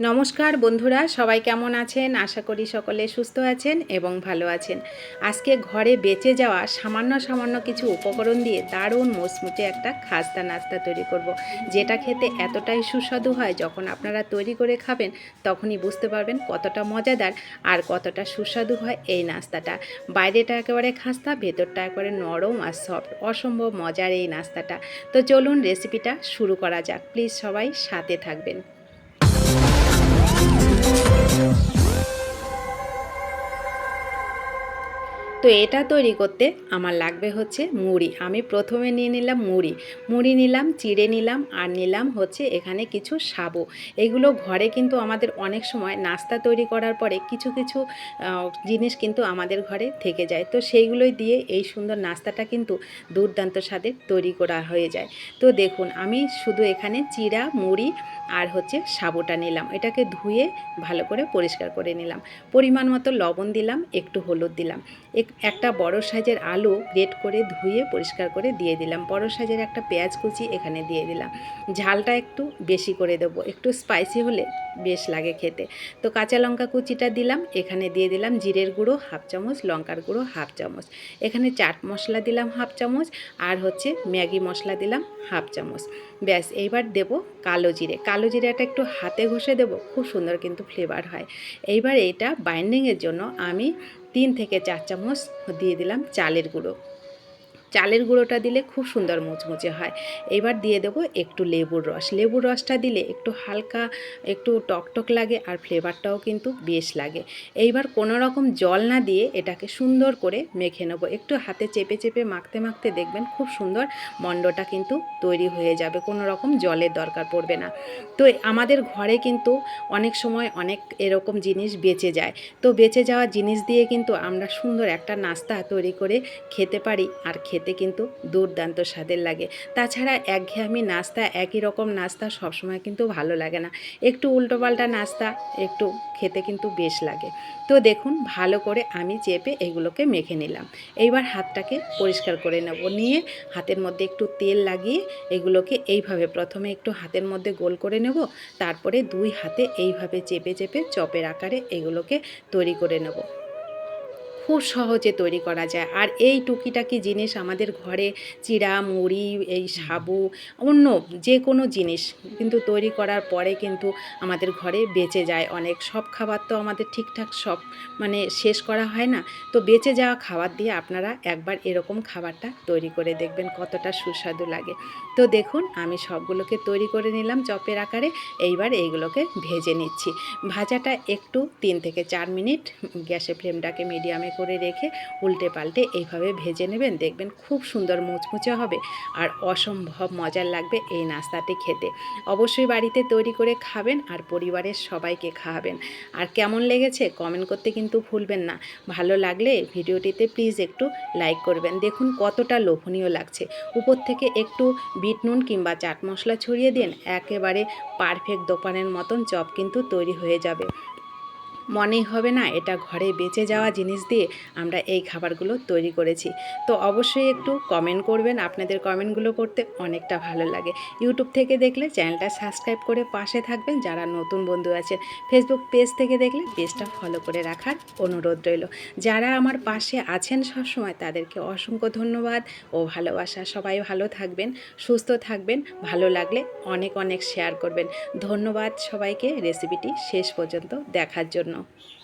নমস্কার বন্ধুরা, সবাই কেমন আছেন? আশা করি সকলে সুস্থ আছেন এবং ভালো আছেন। আজকে ঘরে বেঁচে যাওয়া সামান্য সামান্য কিছু উপকরণ দিয়ে দারুণ মুচমুচে একটা খাস্তা নাস্তা তৈরি করব। যেটা খেতে এতটাই সুস্বাদু হয় যখন আপনারা তৈরি করে খাবেন, তখনই বুঝতে পারবেন কতটা মজাদার আর কতটা সুস্বাদু হয় এই নাস্তাটা। বাইরেটা একেবারে খাস্তা, ভেতরটা একেবারে নরম আর সফট অসম্ভব মজার এই নাস্তাটা। তো চলুন রেসিপিটা শুরু করা যাক। প্লিজ সবাই সাথে থাকবেন। তো এটা তৈরি করতে আমার লাগবে হচ্ছে মুড়ি। আমি প্রথমে নিয়ে নিলাম মুড়ি। মুড়ি নিলাম, চিড়ে নিলাম, আর নিলাম হচ্ছে এখানে কিছু সাবু। এগুলো ঘরে কিন্তু আমাদের অনেক সময় নাস্তা তৈরি করার পরে কিছু কিছু জিনিস কিন্তু আমাদের ঘরে থেকে যায়। তো সেইগুলোই দিয়ে এই সুন্দর নাস্তাটা কিন্তু দুর্দান্ত স্বাদের তৈরি করা হয়ে যায়। তো দেখুন, আমি শুধু এখানে চিড়া, মুড়ি আর হচ্ছে সাবুটা নিলাম। এটাকে ধুয়ে ভালো করে পরিষ্কার করে নিলাম। পরিমাণ মতো লবণ দিলাম, একটু হলুদ দিলাম। একটা বড় সাইজের আলু গ্রেট করে ধুয়ে পরিষ্কার করে দিয়ে দিলাম। বড় সাইজের একটা পেঁয়াজ কুচি এখানে দিয়ে দিলাম। ঝালটা একটু বেশি করে দেবো। একটু স্পাইসি হলে বেশ লাগে খেতে। তো কাঁচা লঙ্কা কুচিটা দিলাম। এখানে দিয়ে দিলাম জিরের গুঁড়ো হাফ চামচ, লঙ্কার গুঁড়ো হাফ চামচ। এখানে চাট মশলা দিলাম হাফ চামচ আর হচ্ছে ম্যাগি মশলা দিলাম হাফ চামচ। ব্যাস, এইবার দেব কালো জিরে। কালো জিরেটা একটু হাতে ঘষে দেব। খুব সুন্দর কিন্তু ফ্লেভার হয়। এইবার এইটা বাইন্ডিংয়ের জন্য আমি তিন থেকে চার চামচ দিয়ে দিলাম চালের গুঁড়ো। চালের গুঁড়োটা দিলে খুব সুন্দর মুচমুচে হয়। এবার দিয়ে দেবো একটু লেবুর রস। লেবুর রসটা দিলে একটু হালকা, একটু টকটক লাগে আর ফ্লেভারটাও কিন্তু বেশ লাগে। এইবার কোনো রকম জল না দিয়ে এটাকে সুন্দর করে মেখে নেব। একটু হাতে চেপে চেপে মাখতে মাখতে দেখবেন খুব সুন্দর মণ্ডটা কিন্তু তৈরি হয়ে যাবে। কোনো রকম জলের দরকার পড়বে না। তো আমাদের ঘরে কিন্তু অনেক সময় অনেক এরকম জিনিস বেঁচে যায়। তো বেঁচে যাওয়া জিনিস দিয়ে কিন্তু আমরা সুন্দর একটা নাস্তা তৈরি করে খেতে পারি আর খেতে কিন্তু দুর্দান্ত স্বাদের লাগে। তাছাড়া একঘেয়েমি নাস্তা একই রকম নাস্তা সবসময় কিন্তু ভালো লাগে না। একটু উল্টোপাল্টা নাস্তা, একটু খেতে কিন্তু বেশ লাগে। তো দেখুন, ভালো করে আমি চেপে এগুলোকে মেখে নিলাম। এইবার হাতটাকে পরিষ্কার করে নেব। নিয়ে হাতের মধ্যে একটু তেল লাগিয়ে এগুলোকে এইভাবে প্রথমে একটু হাতের মধ্যে গোল করে নেব। তারপরে দুই হাতে এইভাবে চেপে চেপে চপের আকারে এগুলোকে তৈরি করে নেব। খুব সহজে তৈরি করা যায়। আর এই টুকিটাকি জিনিস আমাদের ঘরে চিড়া মুড়ি এই সাবু অন্য যে কোনো জিনিস কিন্তু তৈরি করার পরে কিন্তু আমাদের ঘরে বেঁচে যায় অনেক। সব খাবার তো আমাদের ঠিকঠাক সব মানে শেষ করা হয় না। তো বেঁচে যাওয়া খাবার দিয়ে আপনারা একবার এরকম খাবারটা তৈরি করে দেখবেন কতটা সুস্বাদু লাগে। তো দেখুন আমি সবগুলোকে তৈরি করে নিলাম চপের আকারে। এইবার এইগুলোকে ভেজে নিচ্ছি। ভাজাটা একটু তিন থেকে চার মিনিট গ্যাসের ফ্লেমটাকে মিডিয়ামে করে রেখে উল্টে পাল্টে এইভাবে ভেজে নেবেন। দেখবেন খুব সুন্দর মুচমুচে হবে আর অসম্ভব মজার লাগবে এই নাস্তাটি খেতে। অবশ্যই বাড়িতে তৈরি করে খাবেন আর পরিবারের সবাইকে খাওয়াবেন। আর কেমন লেগেছে কমেন্ট করতে কিন্তু ভুলবেন না। ভালো লাগলে ভিডিওটিতে প্লিজ একটু লাইক করবেন। দেখুন কতটা লোভনীয় লাগছে। উপর থেকে একটু বিট নুন কিংবা চাট মশলা ছড়িয়ে দিন। একেবারে পারফেক্ট দোকানের মতন চপ কিন্তু তৈরি হয়ে যাবে। মনেই হবে না, এটা ঘরে বেঁচে যাওয়া জিনিস দিয়ে আমরা এই খাবারগুলো তৈরি করেছি। তো অবশ্যই একটু কমেন্ট করবেন, আপনাদের কমেন্টগুলো করতে অনেকটা ভালো লাগে। ইউটিউব থেকে দেখলে চ্যানেলটা সাবস্ক্রাইব করে পাশে থাকবেন, যারা নতুন বন্ধু আছেন। ফেসবুক পেজ থেকে দেখলে পেজটা ফলো করে রাখার অনুরোধ রইল। যারা আমার পাশে আছেন সবসময়, তাদেরকে অসংখ্য ধন্যবাদ ও ভালোবাসা। সবাই ভালো থাকবেন, সুস্থ থাকবেন, ভালো লাগলে অনেক অনেক শেয়ার করবেন। ধন্যবাদ সবাইকে রেসিপিটি শেষ পর্যন্ত দেখার জন্য